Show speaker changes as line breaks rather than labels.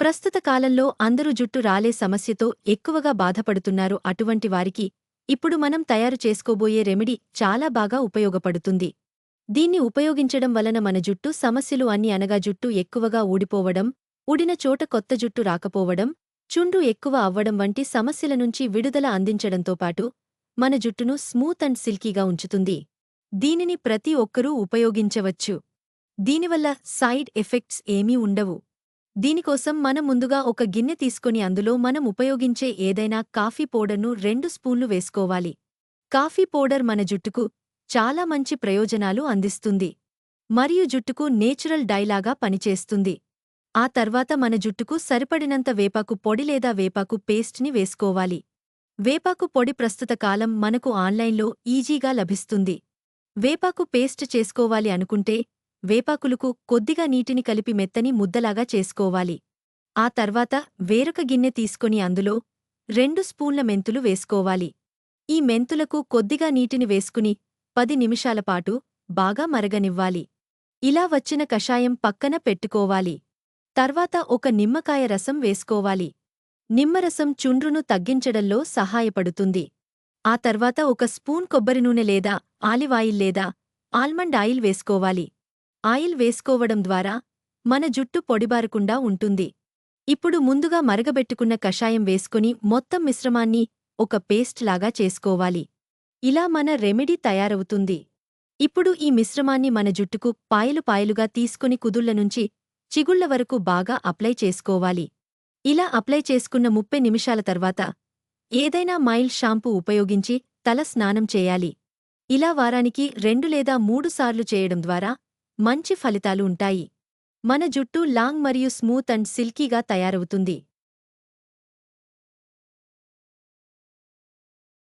ప్రస్తుత కాలంలో అందరూ జుట్టు రాలే సమస్యతో ఎక్కువగా బాధపడుతున్నారు అటువంటి వారికి ఇప్పుడు మనం తయారు చేసుకోబోయే రెమెడీ చాలా బాగా ఉపయోగపడుతుంది. దీన్ని ఉపయోగించడం వలన మన జుట్టు సమస్యలు అన్ని అనగా జుట్టు ఎక్కువగా ఊడిపోవడం ఊడిన చోట కొత్త జుట్టు రాకపోవడం చుండ్రు ఎక్కువ అవ్వడం వంటి సమస్యల నుంచి విడుదల అందించడంతో పాటు మన జుట్టును స్మూత్ అండ్ సిల్కీగా ఉంచుతుంది. దీనిని ప్రతి ఒక్కరూ ఉపయోగించవచ్చు. దీనివల్ల సైడ్ ఎఫెక్ట్స్ ఏమీ ఉండవు. దీనికోసం మనం ముందుగా ఒక గిన్నె తీసుకొని అందులో మనం ఉపయోగించే ఏదైనా కాఫీ పౌడర్ను రెండు స్పూన్లు వేసుకోవాలి. కాఫీ పౌడర్ మన జుట్టుకు చాలా మంచి ప్రయోజనాలు అందిస్తుంది. మరియు జుట్టుకు నేచురల్ డైలాగా పనిచేస్తుంది. ఆ తర్వాత మన జుట్టుకు సరిపడినంత వేపాకు పొడి లేదా వేపాకు పేస్ట్ని వేసుకోవాలి. వేపాకు పొడి ప్రస్తుత కాలం మనకు ఆన్లైన్లో ఈజీగా లభిస్తుంది. వేపాకు పేస్ట్ చేసుకోవాలి అనుకుంటే వేపాకులకు కొద్దిగా నీటిని కలిపి మెత్తని ముద్దలాగా చేసుకోవాలి. ఆ తర్వాత వేరొక గిన్నె తీసుకొని అందులో రెండు స్పూన్ల మెంతులు వేసుకోవాలి. ఈ మెంతులకు కొద్దిగా నీటిని వేసుకుని పది నిమిషాలపాటు బాగా మరగనివ్వాలి. ఇలా వచ్చిన కషాయం పక్కన పెట్టుకోవాలి. తర్వాత ఒక నిమ్మకాయ రసం వేసుకోవాలి. నిమ్మరసం చుండ్రును తగ్గించడంలో సహాయపడుతుంది. ఆ తర్వాత ఒక స్పూన్ కొబ్బరి నూనె లేదా ఆలివాయిల్ లేదా ఆల్మండ్ ఆయిల్ వేసుకోవాలి. ఆయిల్ వేసుకోవడం ద్వారా మన జుట్టు పొడిబారకుండా ఉంటుంది. ఇప్పుడు ముందుగా మరగబెట్టుకున్న కషాయం వేసుకుని మొత్తం మిశ్రమాన్ని ఒక పేస్ట్ లాగా చేసుకోవాలి. ఇలా మన రెమెడీ తయారవుతుంది. ఇప్పుడు ఈ మిశ్రమాన్ని మన జుట్టుకు పాయలు పాయలుగా తీసుకుని కుదుళ్ళ నుంచి చిగుళ్ళ వరకు బాగా అప్లై చేసుకోవాలి. ఇలా అప్లై చేసుకున్న ముప్పై నిమిషాల తర్వాత ఏదైనా మైల్ షాంపూ ఉపయోగించి తల స్నానం చేయాలి. ఇలా వారానికి రెండు లేదా మూడు సార్లు చేయడం ద్వారా మంచి ఫలితాలు ఉంటాయి. మన జుట్టు లాంగ్ మరియు స్మూత్ అండ్ సిల్కీగా తయారవుతుంది.